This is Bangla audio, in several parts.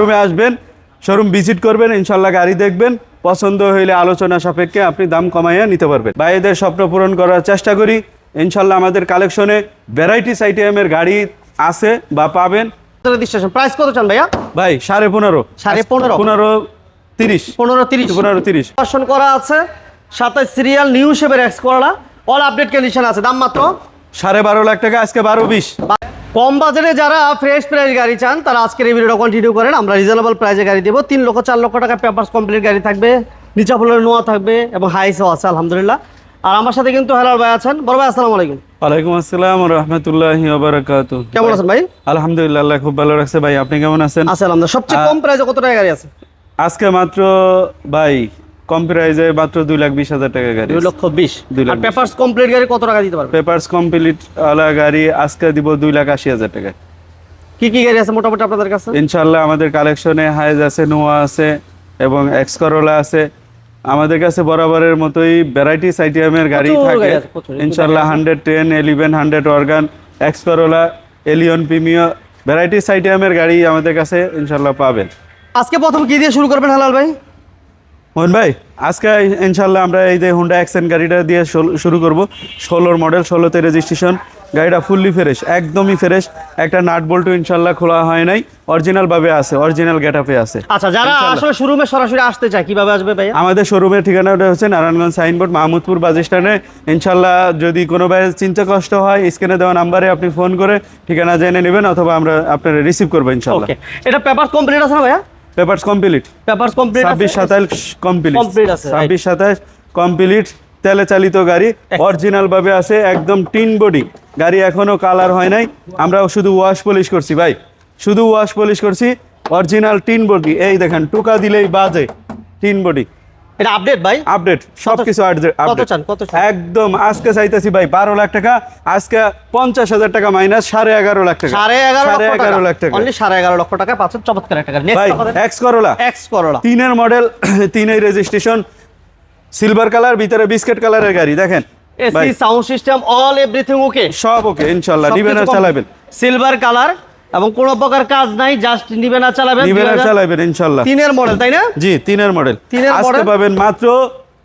শোরুমে আসবেন শোরুম ভিজিট করবেন ইনশাল্লাহ গাড়ি দেখবেন পছন্দ হইলে আলোচনা সাপেক্ষে আপনি দাম কমাইয়া নিতে পারবেন। ভাইদের স্বপ্ন পূরণ করার চেষ্টা করি ইনশাল্লাহ আমাদের কালেকশনে ভ্যারাইটিস আইটেমের গাড়ি আছে বা পাবেন। প্রাইস কত চান ভাইয়া? ভাই সাড়ে পনেরো। সাড়ে পনেরো? পনেরো তিরিশ। পনেরো তিরিশ। পনেরো তিরিশ। ভার্সন করা আছে সাতাশ সিরিয়াল নিউ শেপের X Corolla all update condition আছে। দাম মাত্র? সাড়ে বারো লাখ টাকা আজকে বারো বিশ। কম বাজারে যারা ফ্রেশ প্রাইস গাড়ি চান তারা আজকের এই ভিডিওটা কন্টিনিউ করেন। আমরা রিজনেবল প্রাইসে গাড়ি দেবো। তিন লক্ষ চার লক্ষ টাকা পেপারস কমপ্লিট গাড়ি থাকবে। নিচা ফুলের নোয়া থাকবে এবং হাইসও আছে আলহামদুলিল্লাহ। আর আমার সাথে কিন্তু হেলাল ভাই আছেন। বড় ভাই আসসালামু আলাইকুম। ওয়ালাইকুম আসসালাম রহমতুল্লাহি ওবরাকাতু কেমন আছেন ভাই? আলহামদুলিল্লাহ আল্লাহ খুব ভালো রাখছে। ভাই আপনি কেমন আছেন? আছে আলহামদুলিল্লাহ। সবচেয়ে কম প্রাইসে কত টাকা গাড়ি আছে? আজকে মাত্র ভাই কম প্রাইজে মাত্র দুই লাখ বিশ হাজার টাকা গাড়ি দুই লক্ষ বিশ। দুই লাখ পেপারস কমপ্লিট গাড়ি কত টাকা দিতে পারবে? পেপারস কমপ্লিট ওয়ালা গাড়ি আজকে দিব দুই লাখ আশি হাজার টাকা। কি কি গাড়ি আছে মোটামুটি আপনাদের কাছে? ইনশাল্লাহ আমাদের কালেকশনে হাইজ আছে নোয়া আছে এবং এক্স করোলা আছে। আমাদের কাছে বরাবরের মতোই ভ্যারাইটিস আইটেমের গাড়ি থাকে। ইনশাল্লাহ hundred ten eleven hundred organ X Corolla Allion Premio varieties আইটেমের গাড়ি আমাদের কাছে ইনশাল্লাহ পাবেন। আজকে প্রথম কি দিয়ে শুরু করবেন হেলাল ভাই? মোহন ভাই আজকে ইনশাল্লাহ আমরা এই যে হুন্ডা অ্যাক্সেন্ট গাড়িটা দিয়ে শুরু করব। ষোলোর মডেল ষোলোতে রেজিস্ট্রেশন গাড়িটা ফুললি ফ্রেশ একদমই ফ্রেশ একটা নাট বল্টু ইনশাল্লাহ খোলা হয় নাই। অরিজিনাল ভাবে আছে অরিজিনাল গেটআপে আছে। আচ্ছা যারা আসলে শোরুমে সরাসরি আসতে চায় কীভাবে আসবে ভাই আমাদের শোরুমের ঠিকানাটা হচ্ছে নারায়ণগঞ্জ সাইনবোর্ড মাহমুদপুর বাস স্ট্যান্ডে ইনশাল্লাহ যদি কোনো ভাই চিন্তা কষ্ট হয় স্ক্রিনে দেওয়া নাম্বারে আপনি ফোন করে ঠিকানা জেনে নেবেন অথবা আমরা আপনারা রিসিভ করব ইনশাল্লাহ এটা পেপার কমপ্লিট আছে না ভাইয়া? পেপারস কমপ্লিট পেপারস কমপ্লিট ছাব্বিশ সাতাইশ কমপ্লিট কমপ্লিট আছে, right. ছাব্বিশ সাতাইশ কমপ্লিট তেলে চালিত গাড়ি। অরিজিনাল ভাবে আছে একদম টিন বডি। গাড়ি এখনও কালার হয় নাই। আমরা শুধু ওয়াশ পলিশ করছি ভাই। শুধু ওয়াশ পলিশ করছি অরিজিনাল টিন বডি। এই দেখেন টুকা দিলেই বাজে টিন বডি। এটা আপডেট ভাই? আপডেট সবকিছু কত চান, কত চান? একদম আজকে চাইতেছি ভাই বারো লাখ টাকা আজকে পঞ্চাশ হাজার টাকা মাইনাস সাড়ে এগারো লাখ টাকা। সাড়ে এগারো সাড়ে লক্ষ এগারো লাখ টাকা। অনলি সাড়ে এগারো লক্ষ টাকা পাচ্ছেন। চমৎকার একটা গাড়ি। ভাই এক্স করোলা এক্স করোলা তিনের মডেল তিনের রেজিস্ট্রেশন সিলভার কালার ভিতরে বিস্কিট কালারের গাড়ি দেখেন। AC sound system all everything okay সব ওকে ইনশাল্লাহ নিবেন আর চালাবেন। সিলভার কালার এবং কোনো প্রকার কাজ নাই জাস্ট নিবেন আর চালাবেন নিবেন আর চালাবেন ইনশাল্লাহ। তিনের মডেল তাই না? জি তিনের মডেল তিনের আজকে পাবেন মাত্র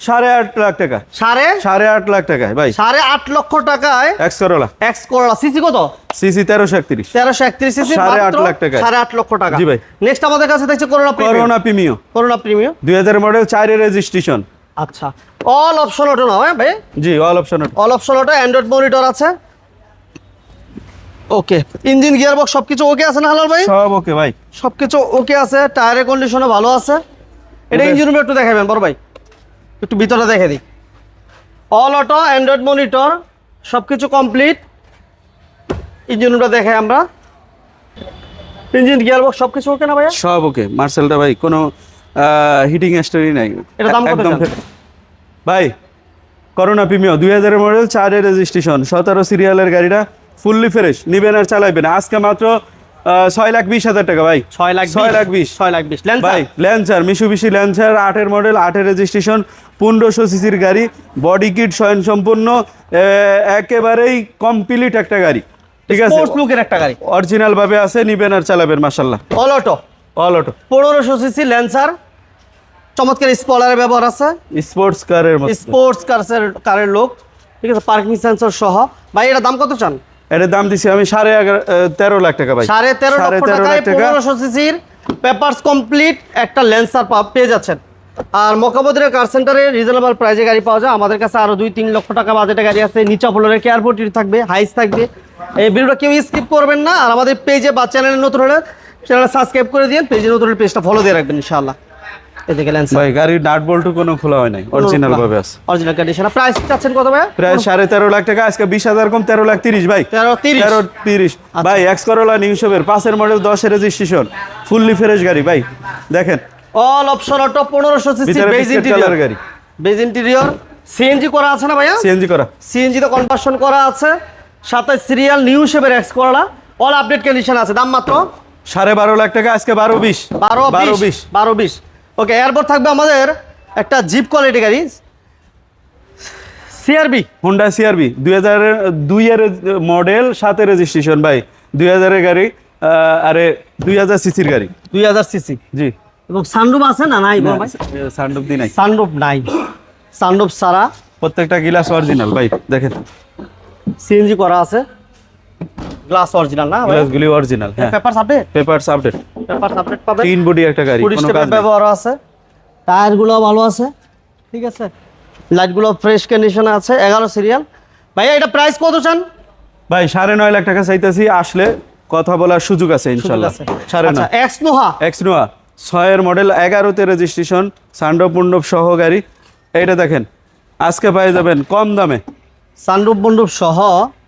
সাড়ে আট লাখ টাকা। সাড়ে? সাড়ে আট লাখ টাকায় ভাই। সাড়ে আট লক্ষ টাকায় X Corolla X Corolla CC কত? সিসি তেরোশো একত্রিশ। তেরোশো একত্রিশ সিসি সাড়ে আট লাখ টাকা সাড়ে আট লক্ষ টাকা। জি ভাই। নেক্সট আমাদের কাছে দেখছে Corona Corona Premio Corona premium দুই হাজার মডেল চারের রেজিস্ট্রেশন আচ্ছা। অল অপশন অটো না ভাই? জি all option auto all option auto android monitor আছে। ওকে ইঞ্জিন গিয়ার বক্স সবকিছু ওকে আছে না হালাল ভাই? সব ওকে ভাই। সবকিছু ওকে আছে টায়ারের কন্ডিশনও ভালো আছে। এটা ইঞ্জিন রুমে একটু দেখাবেন বড় ভাই। একটু ভিতরে দেখে দিই। অল অটো অ্যান্ড্রয়েড মনিটর সবকিছু কমপ্লিট ইঞ্জিন রুমটা দেখাই আমরা। ইঞ্জিন গিয়ার বক্স সবকিছু ওকে না ভাইয়া? সব ওকে মার্সেলটা ভাই কোনো হিটিং স্টোরি নাই। এটা দাম কত ভাই করোনা প্রিমিও দুই হাজারের মডেল চারের রেজিস্ট্রেশন সতেরো সিরিয়ালের গাড়িটা। ফুললি ফ্রেশ নিবেন আর চালাইবেন। আজকে মাত্র ছয় লাখ বিশ হাজার টাকা ভাই। ছয় লাখ ছয় লাখ বিশ। ছয় লাখ বিশ। ভাই ল্যান্সার মিশুবিশি ল্যান্সার আটের মডেল আটের রেজিস্ট্রেশন পনেরোশো সিসির গাড়ি বডি কিট স্বয়ং সম্পূর্ণ একেবারেই কমপ্লিট একটা গাড়ি। ঠিক আছে? স্পোর্টস লুকের একটা গাড়ি। অরিজিনাল ভাবে আছে নিবেন আর চালাবেন মাসাল্লাহ অল অটো অল অটো পনেরোশো সিসি ল্যান্সার চমৎকার স্পলারের ব্যবহার আছে। স্পোর্টস কারের স্পোর্টস কারের কারের লোক ঠিক আছে পার্কিং সেন্সর সহ। ভাই এটা দাম কত চান? এটার দাম দিছি আমি সাড়ে তেরো লাখ টাকা ভাই। সাড়ে তেরো সাড়ে তেরো লাখ টাকা। সিসির পেপারস কমপ্লিট একটা লেন্সার পেয়ে যাচ্ছেন। আর মকাবদিরের কার সেন্টারে রিজনেবল প্রাইজে গাড়ি পাওয়া যায়। আমাদের কাছে আরও দুই তিন লক্ষ টাকা বাজেটে গাড়ি আছে। নিচা ফ্লোরের কেয়ারপোর্ট থাকবে হাইস থাকবে। এই ভিডিওটা কেউ স্কিপ করবেন না। আর আমাদের পেজে বা চ্যানেলে নতুন হলে চ্যানেল সাবস্ক্রাইব করে দিন পেজে নতুন পেজটা ফলো দিয়ে রাখবেন ইনশাআল্লাহ। এদিকে লেন্সার ভাই গাড়ির নাট বল্টু কোনো খোলা হয় নাই অরিজিনাল ভাবে আছে। অরিজিনাল কন্ডিশন প্রাইস চাচ্ছেন কত ভাই প্রায় সাড়ে তেরো লাখ টাকা আজকে বিশ হাজার কম তেরো লাখ তিরিশ ভাই। তেরো তিরিশ। তেরো তিরিশ। ভাই এক্স করোলা নিউশপের পাঁচের মডেল দশের রেজিস্ট্রেশন ফুললি ফ্রেশ গাড়ি ভাই। দেখেন। অল অপশন অটো পনেরোশো সিসি বেজ ইন্টেরিয়র গাড়ি। বেজ ইন্টেরিয়র সিএনজি করা আছে না ভাইয়া? সিএনজি করা। সিএনজি তো কনভার্সন করা আছে। সাতাশ সিরিয়াল নিউ শেপের এক্স করা অল আপডেট কন্ডিশন আছে। দাম মাত্র? সাড়ে বারো লাখ টাকা আজকে বারো বিশ। বারো বারো বিশ। বারো বিশ। ওকে এরপর থাকবে আমাদের একটা জিপ কোয়ালিটি গাড়ি। সিআরবি হোন্ডা সিআরবি দুই হাজারের এর মডেল সাতের রেজিস্ট্রেশন ভাই। দুই হাজারের গাড়ি আরে দুই হাজার সিসির গাড়ি। দুই হাজার সিসি। জি। এবং সানরুফ আছে না নাই ভাই? সানডুপ দি নাই। সানরুফ নাই। সানরুফ সারা প্রত্যেকটা গিলাস অরিজিনাল ভাই দেখেন। সিএনজি করা আছে। গ্লাস অরিজিনাল না গ্লাসগুলি অরিজিনাল হ্যাঁ। Papers update? Papers update. Papers update পাবেন। তিন বডি একটা গাড়ি পুলিশ কোনো কাজ ব্যবহার আছে। টায়ারগুলো ভালো আছে। ঠিক আছে? লাইটগুলো ফ্রেশ কন্ডিশনে আছে। এগারো সিরিয়াল ভাইয়া এটা প্রাইস কত চান? ভাই সাড়ে নয় লাখ টাকা চাইতেছি। আসলে কথা বলার সুযোগ আছে ইনশাল্লাহ। সাড়ে আচ্ছা নয়। এক্স নোহা এক্স নোয়া ছয়ের মডেল এগারোতে রেজিস্ট্রেশন মণ্ডপ সহ গাড়ি। এইটা দেখেন আজকে পেয়ে যাবেন কম দামে। বন্ডুপ সহ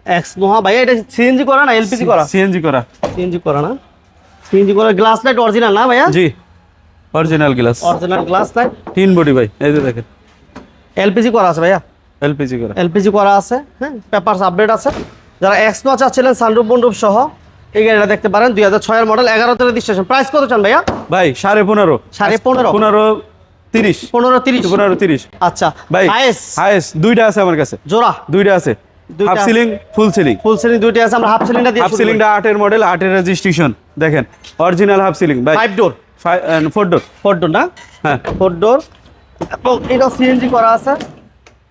এক্স নোহা ভাইয়া এটা সিএনজি করা না এলপিজি করা? সিএনজি করা। সিএনজি করা না? সিএনজি করা গ্লাস লাইট অরিজিনাল না ভাইয়া? জি original glass original glass light তিন বডি ভাই এই যে দেখেন। এলপিজি করা আছে ভাইয়া? এলপিজি করা। এলপিজি করা আছে হ্যাঁ পেপারস আপডেট আছে। যারা এক্স নো চাচ্ছিলেন সানরুফ বন্ডুপ সহ এই গাড়িটা দেখতে পারেন দুই হাজার ছয়ের মডেল এগারোতে রেজিস্ট্রেশন প্রাইস কত চান ভাইয়া? ভাই সাড়ে পনেরো। সাড়ে পনেরো। পনেরো তিরিশ। পনেরো তিরিশ। পনেরো তিরিশ। আচ্ছা ভাই আইএস হাইয়েস্ট দুইটা আছে আমার কাছে। জোড়া। দুইটা আছে। Half ceiling full ceiling. Full ceiling দুইটা আছে আমরা হাফ সিলিংটা দিয়ে হাফ সিলিংটা আটের মডেল আটের রেজিস্ট্রেশন দেখেন অরিজিনাল হাফ সিলিং ভাই। Five door four door four door না? হ্যাঁ। ফোর ডোর এবং এটা সিএনজি করা আছে।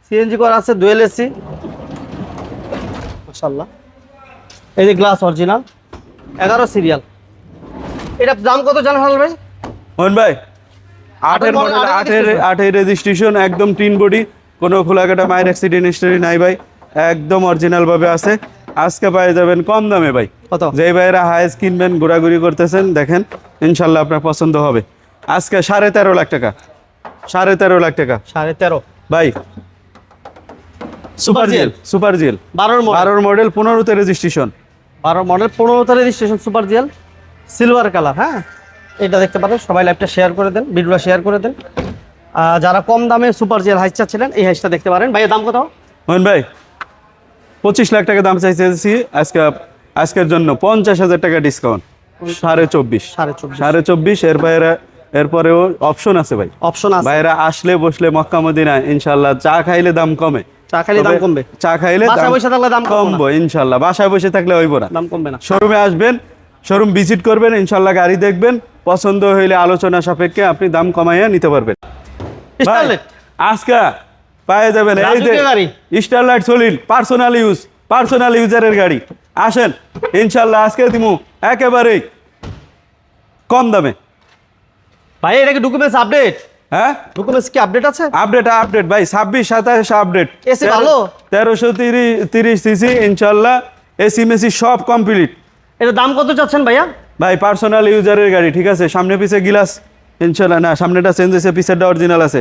সিএনজি করা আছে ডুয়েল এসি মাশাআল্লাহ। এই যে গ্লাস অরিজিনাল এগারো সিরিয়াল এটার দাম কত জানা হল ভাই? মোহন ভাই আটের মডেল আটের আটের আটের রেজিস্ট্রেশন একদম টিন বডি। কোনো খোলাকাটা মায়ের অ্যাক্সিডেন্ট হিস্টোরি নাই ভাই। একদম অরিজিনাল ভাবে আছে। আজকে পেয়ে যাবেন কম দামে ভাই। কত? যেই ভাইরা হাইস কিনবেন ঘোরাঘুরি করতেছেন দেখেন ইনশাল্লাহ আপনার পছন্দ হবে। আজকে সাড়ে তেরো লাখ টাকা। সাড়ে তেরো লাখ টাকা। সাড়ে তেরো। ভাই সুপার জিএল সুপার জিএল বারোর মডেল বারোর মডেল পনেরোতে রেজিস্ট্রেশন বারো মডেল পনেরোতে registration super GL silver colour হ্যাঁ? এটা দেখতে পারেন সবাই লাইভটা শেয়ার করে দেন ভিডিওটা শেয়ার করে দেন। যারা কম দামে সুপার জিএল হাইস চাচ্ছিলেন এই হাইসটা দেখতে পারেন। ভাইয়ের দাম কত? মোহন ভাই পঁচিশ লাখ টাকা দাম চাইতেছি আজকে আজকের জন্য পঞ্চাশ হাজার টাকা ডিসকাউন্ট সাড়ে চব্বিশ। সাড়ে চব্বিশ। এর বাইরে এরপরেও অপশন আছে ভাই। অপশন আছে। বাইরে আসলে বসলে মক্কা মদিনা ইনশাল্লাহ চা খাইলে দাম কমে। চা খালি দাম কমবে। চা খাইলে বাসায় দাম বসে থাকলে দাম কমবো ইনশাল্লাহ বাসায় বসে থাকলে হইব না। দাম কমবে না। শোরুমে আসবেন শোরুম ভিজিট করবেন ইনশাল্লাহ গাড়ি দেখবেন। পছন্দ হইলে আলোচনা সাপেক্ষে আপনি দাম কমাইয়া নিতে পারবেন। আজকে পায়ে যাবেন এই যে। Starlight solid personal use personal ইউজারের গাড়ি। আসেন ইনশাল্লাহ আজকে দিমু একেবারেই কম দামে। ভাই এটা কি ডকুমেন্টস আপডেট হ্যাঁ? ডকুমেন্টস কি আপডেট আছে? আপডেট আপডেট ভাই ছাব্বিশ সাতাশ আপডেট AC ভালো? তেরোশো তিরিশ তিরিশ সিসি ইনশাল্লাহ এসি মেসি সব কমপ্লিট এটা দাম কত চাচ্ছেন ভাইয়া? ভাই পার্সোনাল ইউজারের গাড়ি ঠিক আছে? সামনে পিছে গিলাস। ইনশাল্লাহ না সামনেটা চেঞ্জ হয়েছে পিছেরটা অরিজিনাল আছে।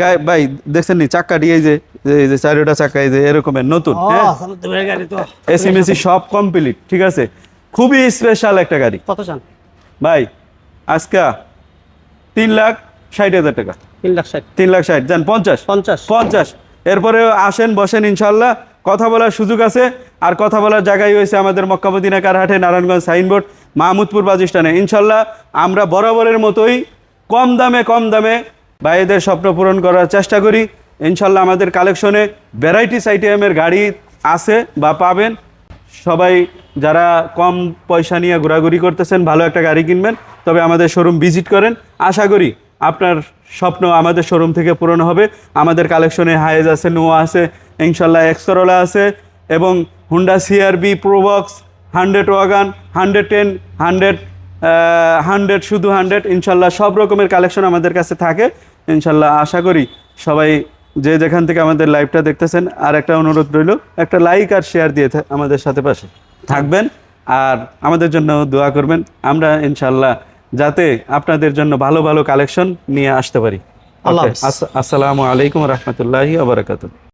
গায়ে ভাই দেখছেন নি চাক্কাটি এই যে এই যে চারিটা চাক্কা এই যে এরকমের নতুন হ্যাঁ? গাড়ি তো। এসি মেসি সব কমপ্লিট ঠিক আছে? খুবই স্পেশাল একটা গাড়ি। কত চান? ভাই আজকে তিন লাখ ষাট হাজার টাকা। তিন লাখ ষাট। তিন লাখ ষাট যান পঞ্চাশ? পঞ্চাশ। পঞ্চাশ। এরপরে আসেন বসেন ইনশাল্লাহ কথা বলার সুযোগ আছে। আর কথা বলার জায়গায় হয়েছে আমাদের মক্কামদিনা কারহাটে নারায়ণগঞ্জ সাইনবোর্ড মাহমুদপুর বাজিস্টানে ইনশাল্লাহ আমরা বরাবরের মতোই কম দামে কম দামে ভাইদের স্বপ্ন পূরণ করার চেষ্টা করি। ইনশাল্লাহ আমাদের কালেকশনে ভ্যারাইটিস আইটেমের গাড়ি আছে বা পাবেন। সবাই যারা কম পয়সা নিয়ে ঘোরাঘুরি করতেছেন, ভালো একটা গাড়ি কিনবেন, তবে আমাদের শোরুম ভিজিট করেন। আশা করি আপনার স্বপ্ন আমাদের শোরুম থেকে পূরণ হবে। আমাদের কালেকশনে হায়েজ আছে নোয়া আছে, ইনশাল্লাহ এক্সকরোলা আছে এবং Honda CRV Probox hundred wagon hundred ten hundred hundred শুধু হান্ড্রেড ইনশাল্লাহ সব রকমের কালেকশন আমাদের কাছে থাকে। ইনশাল্লাহ আশা করি সবাই যে যেখান থেকে আমাদের লাইভটা দেখতেছেন আর একটা অনুরোধ রইল একটা লাইক আর শেয়ার দিয়ে আমাদের সাথে পাশে থাকবেন আর আমাদের জন্য দোয়া করবেন। আমরা ইনশাল্লাহ যাতে আপনাদের জন্য ভালো ভালো কালেকশন নিয়ে আসতে পারি। আসসালামু আলাইকুম রহমতুল্লাহি আবরাকাতুহ